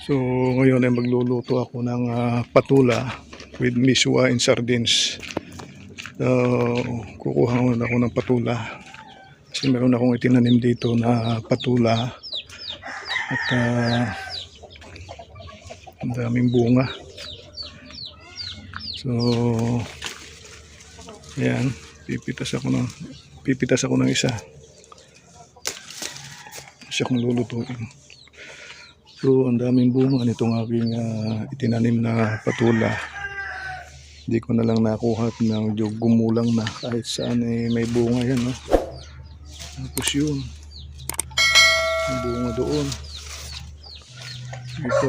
So ngayon ay magluluto ako ng ah, patula with miswa and sardines. So kukuha muna ako ng patula. Kasi meron akong itinanim dito na patula. At ah, ang daming bunga. So ayan, pipitas ako ng pipitas ako ng isa. Siya kong lulutuin. So, ang daming bunga nitong aking ah, itinanim na patula. Hindi ko na lang nakuha at medyo gumulang na kahit saan eh, may bunga yan. No? Tapos yun. May bunga doon. Ito.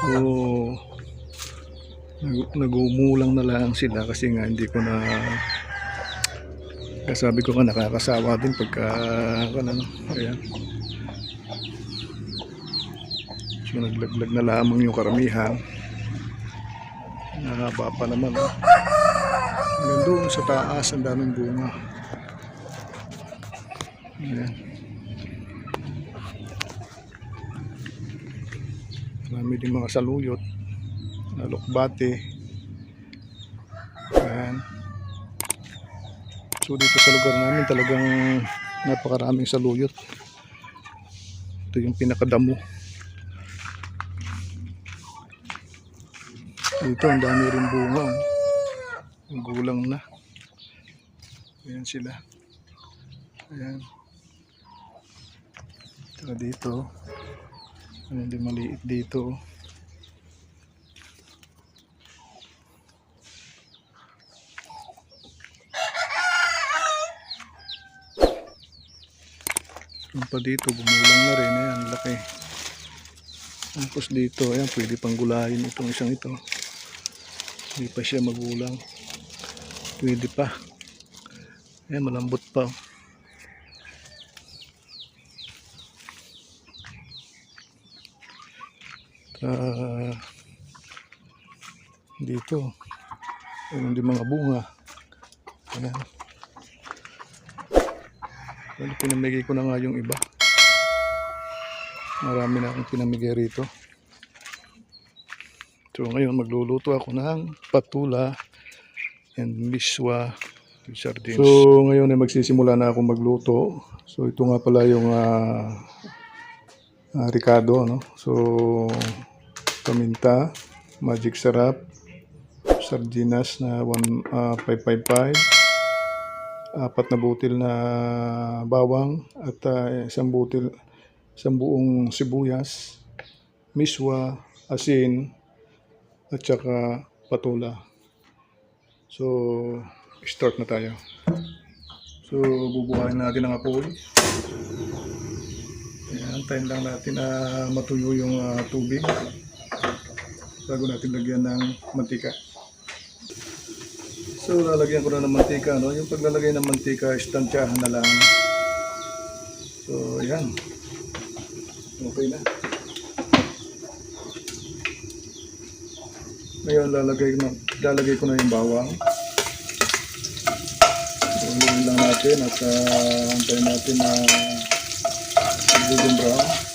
So, nag- nagumulang na lang sila kasi nga hindi ko na kasabi ko nga nakakasawa din pagka ano, ayan. So naglaglag na lamang yung karamihan. Nahaba pa naman. Oh. Hanggang doon sa taas, ang daming bunga. Ayan. Marami din mga saluyot. Alokbate. Ayan. So dito sa lugar namin talagang napakaraming saluyot. Ito yung pinakadamo. Dito ang dami rin bunga. oh. Ang gulang na. Ayan sila. Ayan. Ito dito. Ayan din maliit dito. oh. Yung pa dito, gumulang na rin. Ayan, laki. Tapos dito, ayan, pwede pang gulayin itong isang ito. Hindi pa siya magulang. Pwede pa. Ayan, malambot pa. Ah, dito, meron din mga bunga. Ayan. Well, pinamigay ko na nga yung iba. Marami na akong pinamigay rito. So ngayon magluluto ako ng patula and miswa sardines. So ngayon ay magsisimula na ako magluto. So ito nga pala yung ah ah, Ricardo. No? So paminta, magic sarap, sardinas na 1, ah, 555, apat na butil na bawang at ah, isang butil isang buong sibuyas, miswa, asin, at saka patula. So, start na tayo. So, bubuhayin natin ang apoy. Ayan, antayin lang natin na matuyo yung ah, tubig bago natin lagyan ng mantika. So, lalagyan ko na ng mantika. No? Yung paglalagay ng mantika, istantyahan na lang. So, ayan. Okay na. Ngayon, lalagay, na, lalagay ko na yung bawang. So,Uluin lang natin at uh, antayin natin na golden brown.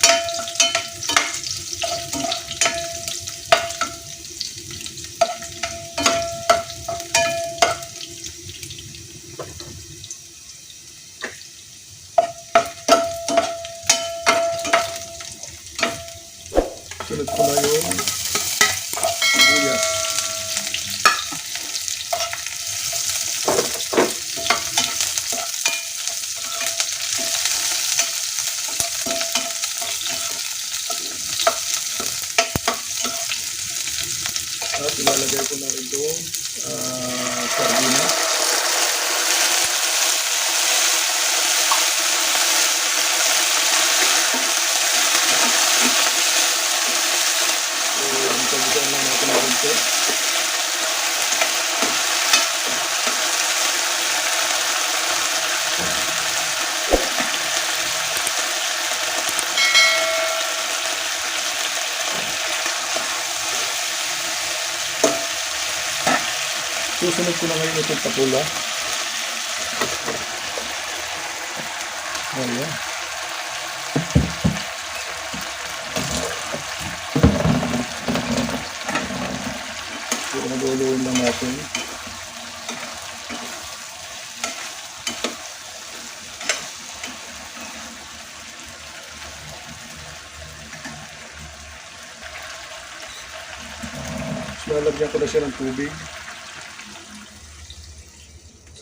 Susunod ko na ngayon itong tapula. Ayan. So, nag-uuluin lang natin. So, lalagyan ko na siya ng tubig.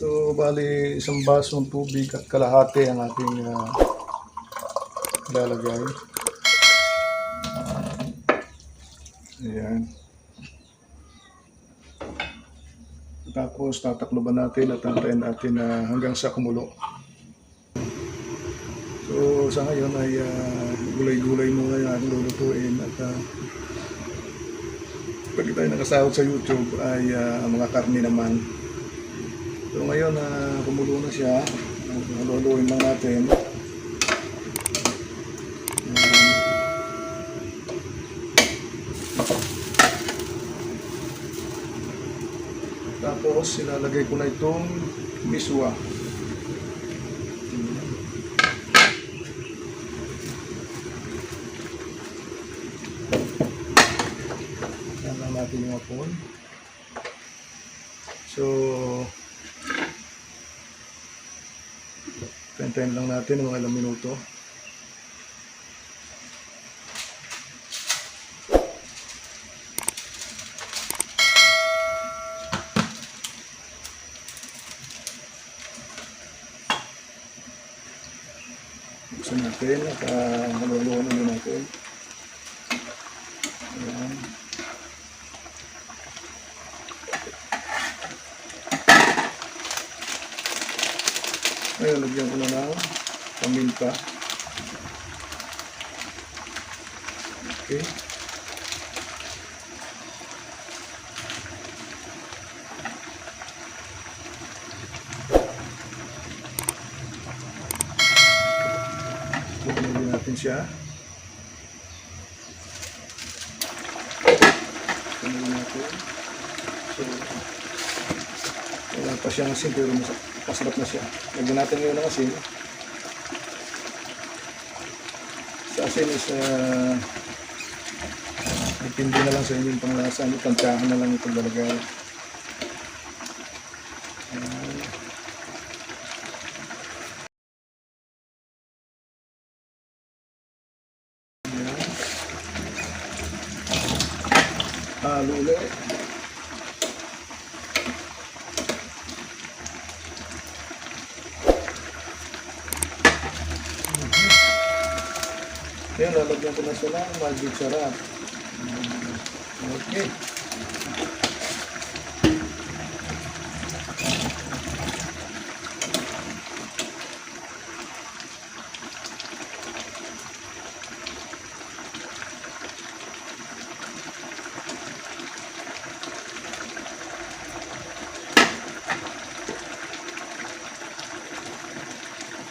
So, bali, isang basong tubig at kalahati ang ating uh, lalagay. Ayan. Tapos, tatakloban natin at antayin natin na hanggang sa kumulo. So, sa ngayon ay ah, gulay-gulay muna yung ating lulutuin at uh, pag tayo nakasahod sa YouTube ay ang mga karni naman. So ngayon na kumulo na siya, haluluin lang natin. Ayan. Tapos ilalagay ko na itong miswa. Lang natin yung apon. So, Tayin lang natin mga ilang minuto. Buksan natin at uh, haluluan na natin. Ngayon, lagyan ko na ng paminta. Okay. Lagyan natin siya. Lagyan natin. So, wala pa siyang asin pero mas masarap na siya. Lagyan natin ngayon ng asin. Sa asin is uh, depende na lang sa inyong panglasa. Ano, tansyahan na lang itong lalagay. Halo ulit. Yan, lalagyan ko na siya ng magic sarap. Okay.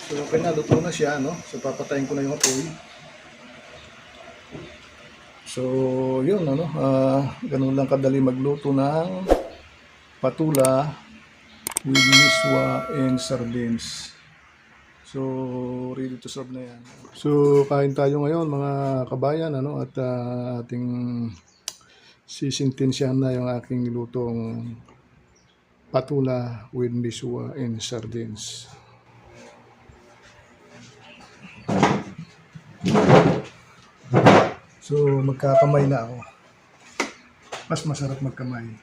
So, okay na, luto na siya, no? So, papatayin ko na yung apoy. So, yun, ano, ah, ganun lang kadali magluto ng patula with miswa and sardines. So, ready to serve na yan. So, kain tayo ngayon, mga kabayan, ano, at ah, ating sisintensyahan na yung aking nilutong patula with miswa and sardines. So, magkakamay na ako. Mas masarap magkamay.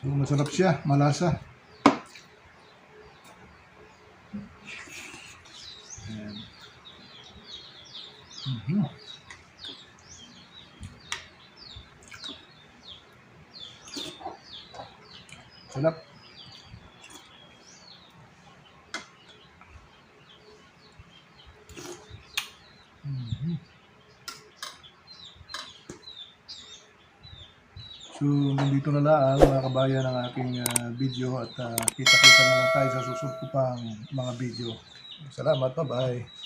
So, masarap siya, malasa. Ayan. Mhm. Sarap. Mhm. So, nandito na lang mga kabayan ang aking ah, video at ah, kita-kita na lang tayo sa susunod ko pang mga video. Salamat, bye-bye.